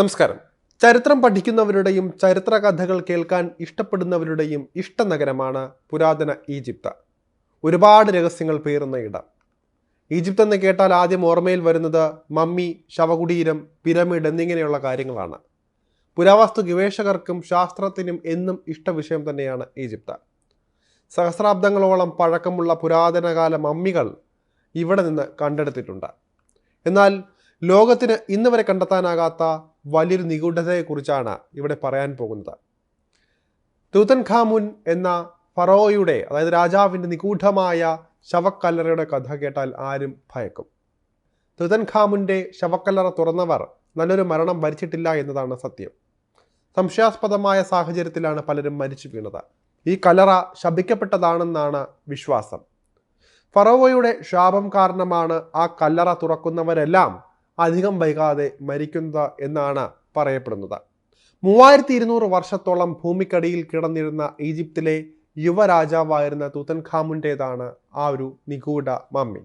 നമസ്കാരം. ചരിത്രം പഠിക്കുന്നവരുടെയും ചരിത്ര കഥകൾ കേൾക്കാൻ ഇഷ്ടപ്പെടുന്നവരുടെയും ഇഷ്ട നഗരമാണ് പുരാതന ഈജിപ്ത്. ഒരുപാട് രഹസ്യങ്ങൾ പേറുന്ന ഇടം. ഈജിപ്ത് എന്ന് കേട്ടാൽ ആദ്യം ഓർമ്മയിൽ വരുന്നത് മമ്മി ശവകുടീരം പിരമിഡ് എന്നിങ്ങനെയുള്ള കാര്യങ്ങളാണ്. പുരാവസ്തു ഗവേഷകർക്കും ശാസ്ത്രത്തിനും എന്നും ഇഷ്ട വിഷയം തന്നെയാണ് ഈജിപ്ത്. സഹസ്രാബ്ദങ്ങളോളം പഴക്കമുള്ള പുരാതനകാല മമ്മികൾ ഇവിടെ നിന്ന് കണ്ടെടുത്തിട്ടുണ്ട്. എന്നാൽ ലോകത്തിന് ഇന്ന് കണ്ടെത്താനാകാത്ത വലിയൊരു നിഗൂഢതയെക്കുറിച്ചാണ് ഇവിടെ പറയാൻ പോകുന്നത്. തൂതൻ ഖാമുൻ എന്ന ഫറോയുടെ അതായത് രാജാവിന്റെ നിഗൂഢമായ ശവക്കല്ലറയുടെ കഥ കേട്ടാൽ ആരും ഭയക്കും. തൂതൻ ഖാമുന്റെ ശവക്കല്ലറ തുറന്നവർ നല്ലൊരു മരണം ഭരിച്ചിട്ടില്ല എന്നതാണ് സത്യം. സംശയാസ്പദമായ സാഹചര്യത്തിലാണ് പലരും മരിച്ചു വീണത്. ഈ കലറ ശപിക്കപ്പെട്ടതാണെന്നാണ് വിശ്വാസം. ഫറോവയുടെ ശാപം കാരണമാണ് ആ കല്ലറ തുറക്കുന്നവരെല്ലാം അധികം വൈകാതെ മരിക്കുന്നത് എന്നാണ് പറയപ്പെടുന്നത്. മൂവായിരത്തി ഇരുന്നൂറ് വർഷത്തോളം ഭൂമിക്കടിയിൽ കിടന്നിരുന്ന ഈജിപ്തിലെ യുവരാജാവായിരുന്ന തുതൻഖാമുന്റേതാണ് ആ ഒരു നിഗൂഢ മമ്മി.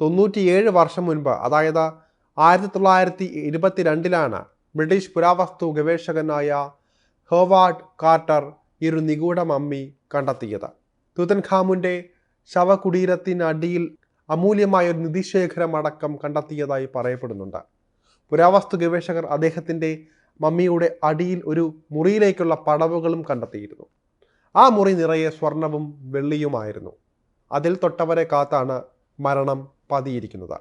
തൊണ്ണൂറ്റിയേഴ് വർഷം മുൻപ് അതായത് ആയിരത്തി തൊള്ളായിരത്തി ഇരുപത്തിരണ്ടിലാണ് ബ്രിട്ടീഷ് പുരാവസ്തു ഗവേഷകനായ ഹോവാർഡ് കാർട്ടർ ഈ ഒരു നിഗൂഢ മമ്മി കണ്ടെത്തിയത്. തുതൻഖാമുന്റെ ശവകുടീരത്തിനടിയിൽ അമൂല്യമായ ഒരു നിധിശേഖരം അടക്കം കണ്ടെത്തിയതായി പറയപ്പെടുന്നുണ്ട്. പുരാവസ്തു ഗവേഷകർ അദ്ദേഹത്തിന്റെ മമ്മിയുടെ അടിയിൽ ഒരു മുറിയിലേക്കുള്ള പടവുകളും കണ്ടെത്തിയിരുന്നു. ആ മുറി നിറയെ സ്വർണവും വെള്ളിയുമായിരുന്നു. അതിൽ തൊട്ടവരെ കാത്താണ് മരണം പതിയിരിക്കുന്നത്.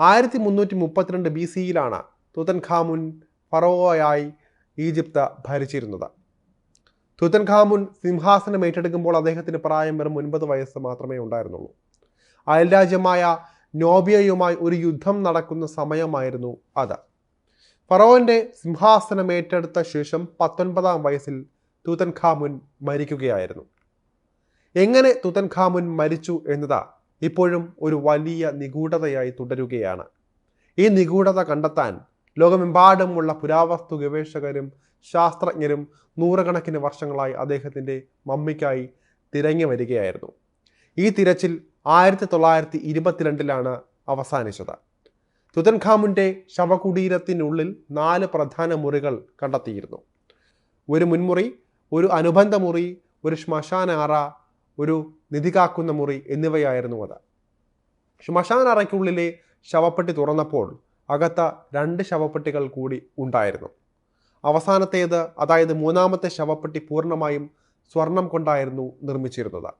ആയിരത്തി മുന്നൂറ്റി മുപ്പത്തിരണ്ട് ബി സിയിലാണ് തുതൻഖാമുൻ ഫറോയായി ഈജിപ്ത് ഭരിച്ചിരുന്നത്. തുതൻഖാമുൻ സിംഹാസനം ഏറ്റെടുക്കുമ്പോൾ അദ്ദേഹത്തിന് പ്രായം വെറും ഒൻപത് വയസ്സ് മാത്രമേ ഉണ്ടായിരുന്നുള്ളൂ. അയൽരാജ്യമായ നോബിയയുമായി ഒരു യുദ്ധം നടക്കുന്ന സമയമായിരുന്നു അത്. ഫറോവന്റെ സിംഹാസനം ഏറ്റെടുത്ത ശേഷം പത്തൊൻപതാം വയസ്സിൽ തൂതൻഖാമുൻ മരിക്കുകയായിരുന്നു. എങ്ങനെ തൂതൻഖാമുൻ മരിച്ചു എന്നതാ ഇപ്പോഴും ഒരു വലിയ നിഗൂഢതയായി തുടരുകയാണ്. ഈ നിഗൂഢത കണ്ടെത്താൻ ലോകമെമ്പാടുമുള്ള പുരാവസ്തു ഗവേഷകരും ശാസ്ത്രജ്ഞരും നൂറുകണക്കിന് വർഷങ്ങളായി അദ്ദേഹത്തിന്റെ മമ്മിക്കായി തിരഞ്ഞു വരികയായിരുന്നു. ഈ തിരച്ചിൽ ആയിരത്തി തൊള്ളായിരത്തി ഇരുപത്തിരണ്ടിലാണ് അവസാനിച്ചത്. തുതൻഖാമുന്റെ ശവകുടീരത്തിനുള്ളിൽ നാല് പ്രധാന മുറികൾ കണ്ടെത്തിയിരുന്നു. ഒരു മുൻമുറി ഒരു അനുബന്ധ മുറി ഒരു ശ്മശാന അറ ഒരു നിധി കാക്കുന്ന മുറി എന്നിവയായിരുന്നു അത്. ശ്മശാന അറയ്ക്കുള്ളിലെ ശവപ്പെട്ടി തുറന്നപ്പോൾ അകത്ത രണ്ട് ശവപ്പെട്ടികൾ കൂടി ഉണ്ടായിരുന്നു. അവസാനത്തേത് അതായത് മൂന്നാമത്തെ ശവപ്പെട്ടി പൂർണമായും സ്വർണം കൊണ്ടായിരുന്നു നിർമ്മിച്ചിരുന്നത്.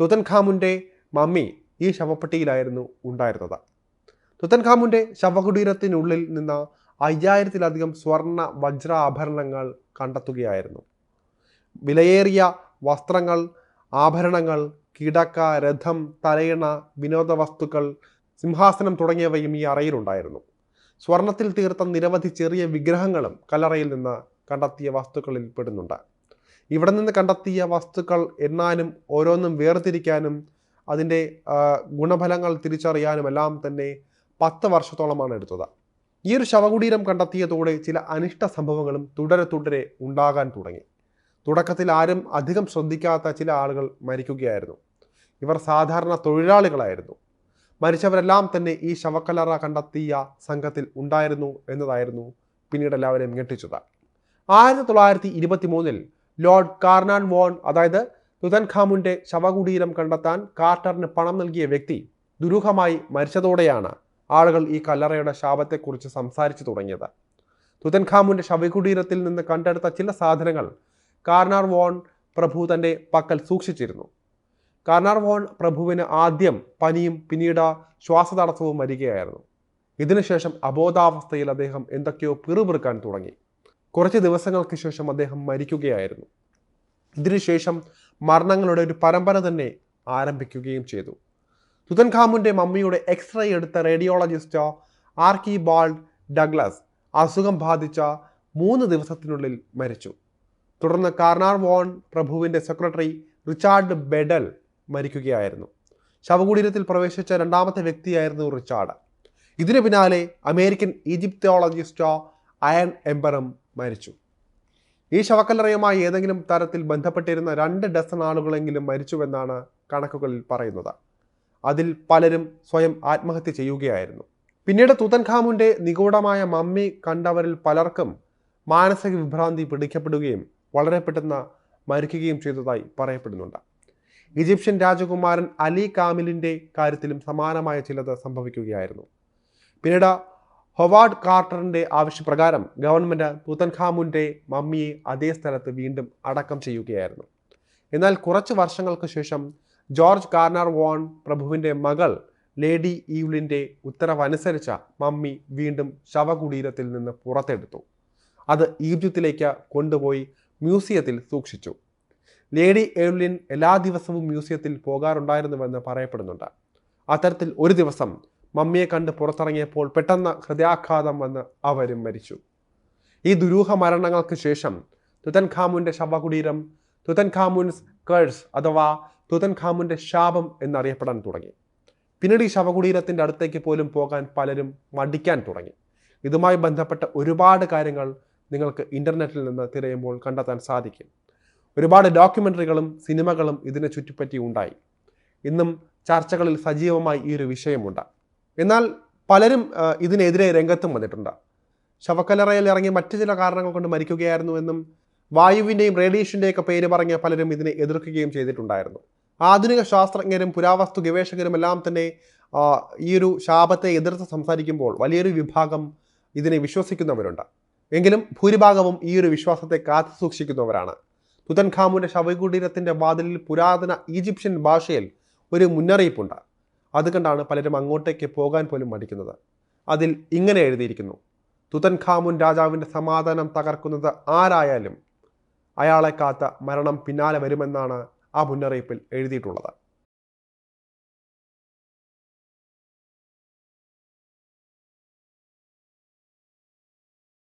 തുതൻഖാമുന്റെ മമ്മി ഈ ശവപ്പെട്ടിയിലായിരുന്നു ഉണ്ടായിരുന്നത്. തുതൻഖാമുന്റെ ശവകുടീരത്തിനുള്ളിൽ നിന്ന് അയ്യായിരത്തിലധികം സ്വർണ വജ്ര ആഭരണങ്ങൾ കണ്ടെത്തുകയായിരുന്നു. വിലയേറിയ വസ്ത്രങ്ങൾ ആഭരണങ്ങൾ കിടക്ക രഥം തലയിണ വിനോദ വസ്തുക്കൾ സിംഹാസനം തുടങ്ങിയവയും ഈ അറയിലുണ്ടായിരുന്നു. സ്വർണത്തിൽ തീർത്ത നിരവധി ചെറിയ വിഗ്രഹങ്ങളും കല്ലറയിൽ നിന്ന് കണ്ടെത്തിയ വസ്തുക്കളിൽ പെടുന്നുണ്ട്. ഇവിടെ നിന്ന് കണ്ടെത്തിയ വസ്തുക്കൾ എണ്ണാനും ഓരോന്നും വേർതിരിക്കാനും അതിന്റെ ഗുണഫലങ്ങൾ തിരിച്ചറിയാനും എല്ലാം തന്നെ പത്ത് വർഷത്തോളമാണ് എടുത്തത്. ഈ ഒരു ശവകുടീരം കണ്ടെത്തിയതോടെ ചില അനിഷ്ട സംഭവങ്ങളും തുടരെ തുടരെ ഉണ്ടാകാൻ തുടങ്ങി. തുടക്കത്തിൽ ആരും അധികം ശ്രദ്ധിക്കാത്ത ചില ആളുകൾ മരിക്കുകയായിരുന്നു. ഇവർ സാധാരണ തൊഴിലാളികളായിരുന്നു. മരിച്ചവരെല്ലാം തന്നെ ഈ ശവക്കലറ കണ്ടെത്തിയ സംഘത്തിൽ ഉണ്ടായിരുന്നു എന്നതായിരുന്നു പിന്നീട് എല്ലാവരെയും ഞെട്ടിച്ചത്. ആയിരത്തി തൊള്ളായിരത്തി ഇരുപത്തി മൂന്നിൽ ലോർഡ് കാർനാൻ വോൺ അതായത് തുതൻഖാമുന്റെ ശവകുടീരം കണ്ടെത്താൻ കാർട്ടറിന് പണം നൽകിയ വ്യക്തി ദുരൂഹമായി മരിച്ചതോടെയാണ് ആളുകൾ ഈ കല്ലറയുടെ ശാപത്തെക്കുറിച്ച് സംസാരിച്ചു തുടങ്ങിയത്. തുതൻഖാമുന്റെ ശവകുടീരത്തിൽ നിന്ന് കണ്ടെടുത്ത ചില സാധനങ്ങൾ കാർണാർ വോൺ പ്രഭു തന്റെ പക്കൽ സൂക്ഷിച്ചിരുന്നു. കാർണാർ വോൺ പ്രഭുവിന് ആദ്യം പനിയും പിന്നീട് ശ്വാസതടസ്സവും വരികയായിരുന്നു. ഇതിനുശേഷം അബോധാവസ്ഥയിൽ അദ്ദേഹം എന്തൊക്കെയോ പിറുപിറുക്കാൻ തുടങ്ങി. കുറച്ച് ദിവസങ്ങൾക്ക് ശേഷം അദ്ദേഹം മരിക്കുകയായിരുന്നു. ഇതിനുശേഷം മരണങ്ങളുടെ ഒരു പരമ്പര തന്നെ ആരംഭിക്കുകയും ചെയ്തു. തുതൻഖാമുന്റെ മമ്മിയുടെ എക്സ്റേ എടുത്ത റേഡിയോളജിസ്റ്റ് ആർക്കി ബാൾഡ് ഡഗ്ലസ് അസുഖം ബാധിച്ച മൂന്ന് ദിവസത്തിനുള്ളിൽ മരിച്ചു. തുടർന്ന് കാർണാർ വോൺ പ്രഭുവിന്റെ സെക്രട്ടറി റിച്ചാർഡ് ബെഡൽ മരിക്കുകയായിരുന്നു. ശവകുടീരത്തിൽ പ്രവേശിച്ച രണ്ടാമത്തെ വ്യക്തിയായിരുന്നു റിച്ചാർഡ്. ഇതിനു പിന്നാലെ അമേരിക്കൻ ഈജിപ്തോളജിസ്റ്റ് അയൺ എംബറും മരിച്ചു. ഈ ശവക്കല്ലറയുമായി ഏതെങ്കിലും തരത്തിൽ ബന്ധപ്പെട്ടിരുന്ന രണ്ട് ഡസൺ ആളുകളെങ്കിലും മരിച്ചുവെന്നാണ് കണക്കുകളിൽ പറയുന്നത്. അതിൽ പലരും സ്വയം ആത്മഹത്യ ചെയ്യുകയായിരുന്നു. പിന്നീട് തുതൻഖാമുന്റെ നിഗൂഢമായ മമ്മി കണ്ടവരിൽ പലർക്കും മാനസിക വിഭ്രാന്തി പിടിക്കപ്പെടുകയും വളരെ പെട്ടെന്ന് മരിക്കുകയും ചെയ്തതായി പറയപ്പെടുന്നുണ്ട്. ഈജിപ്ഷ്യൻ രാജകുമാരൻ അലി കാമിലിന്റെ കാര്യത്തിലും സമാനമായ ചിലത് സംഭവിക്കുകയായിരുന്നു. പിന്നീട് ഹൊവാർഡ് കാർട്ടറിന്റെ ആവശ്യപ്രകാരം ഗവൺമെന്റ് തുതൻഖാമുന്റെ മമ്മിയെ അതേ സ്ഥലത്ത് വീണ്ടും അടക്കം ചെയ്യുകയായിരുന്നു. എന്നാൽ കുറച്ച് വർഷങ്ങൾക്ക് ശേഷം ജോർജ് കാർണർ വോൺ പ്രഭുവിന്റെ മകൾ ലേഡി ഈവ്ലിന്റെ ഉത്തരവനുസരിച്ച മമ്മി വീണ്ടും ശവകുടീരത്തിൽ നിന്ന് പുറത്തെടുത്തു. അത് ഈജിപ്തിലേക്ക് കൊണ്ടുപോയി മ്യൂസിയത്തിൽ സൂക്ഷിച്ചു. ലേഡി ഏവ്ലിൻ എല്ലാ ദിവസവും മ്യൂസിയത്തിൽ പോകാറുണ്ടായിരുന്നുവെന്ന് പറയപ്പെടുന്നുണ്ട്. അത്തരത്തിൽ ഒരു ദിവസം മമ്മിയെ കണ്ട് പുറത്തിറങ്ങിയപ്പോൾ പെട്ടെന്ന് ഹൃദയാഘാതം വന്ന് അവരും മരിച്ചു. ഈ ദുരൂഹ മരണങ്ങൾക്ക് ശേഷം തുതൻ ഖാമുന്റെ ശവകുടീരം തുതൻ ഖാമുൻസ് കേഴ്സ് അഥവാ തുതൻ ഖാമുന്റെ ശാപം എന്നറിയപ്പെടാൻ തുടങ്ങി. പിന്നീട് ഈ ശവകുടീരത്തിന്റെ അടുത്തേക്ക് പോലും പോകാൻ പലരും മടിക്കാൻ തുടങ്ങി. ഇതുമായി ബന്ധപ്പെട്ട ഒരുപാട് കാര്യങ്ങൾ നിങ്ങൾക്ക് ഇന്റർനെറ്റിൽ നിന്ന് തിരയുമ്പോൾ കണ്ടെത്താൻ സാധിക്കും. ഒരുപാട് ഡോക്യുമെന്ററികളും സിനിമകളും ഇതിനെ ചുറ്റിപ്പറ്റി ഉണ്ടായി. ഇന്നും ചർച്ചകളിൽ സജീവമായി ഈ ഒരു വിഷയമുണ്ട്. എന്നാൽ പലരും ഇതിനെതിരെ രംഗത്തും വന്നിട്ടുണ്ട്. ശവക്കലറയിൽ ഇറങ്ങി മറ്റു ചില കാരണങ്ങൾ കൊണ്ട് മരിക്കുകയായിരുന്നുവെന്നും വായുവിന്റെയും റേഡിയേഷന്റെയും ഒക്കെ പേര് പറഞ്ഞ പലരും ഇതിനെ എതിർക്കുകയും ചെയ്തിട്ടുണ്ടായിരുന്നു. ആധുനിക ശാസ്ത്രജ്ഞരും പുരാവസ്തു ഗവേഷകരും എല്ലാം തന്നെ ഈ ഒരു ശാപത്തെ എതിർത്ത് സംസാരിക്കുമ്പോൾ വലിയൊരു വിഭാഗം ഇതിനെ വിശ്വസിക്കുന്നവരുണ്ട്. എങ്കിലും ഭൂരിഭാഗവും ഈ ഒരു വിശ്വാസത്തെ കാത്തു സൂക്ഷിക്കുന്നവരാണ്. തുതൻഖാമുന്റെ ശവകുടീരത്തിന്റെ വാതിലിൽ പുരാതന ഈജിപ്ഷ്യൻ ഭാഷയിൽ ഒരു മുന്നറിയിപ്പുണ്ട്. അതുകൊണ്ടാണ് പലരും അങ്ങോട്ടേക്ക് പോകാൻ പോലും മടിക്കുന്നത്. അതിൽ ഇങ്ങനെ എഴുതിയിരിക്കുന്നു. തുതൻഖാമുൻ രാജാവിന്റെ സമാധാനം തകർക്കുന്നത് ആരായാലും അയാളെ കാത്ത മരണം പിന്നാലെ വരുമെന്നാണ് ആ മുന്നറിയിപ്പിൽ എഴുതിയിട്ടുള്ളത്.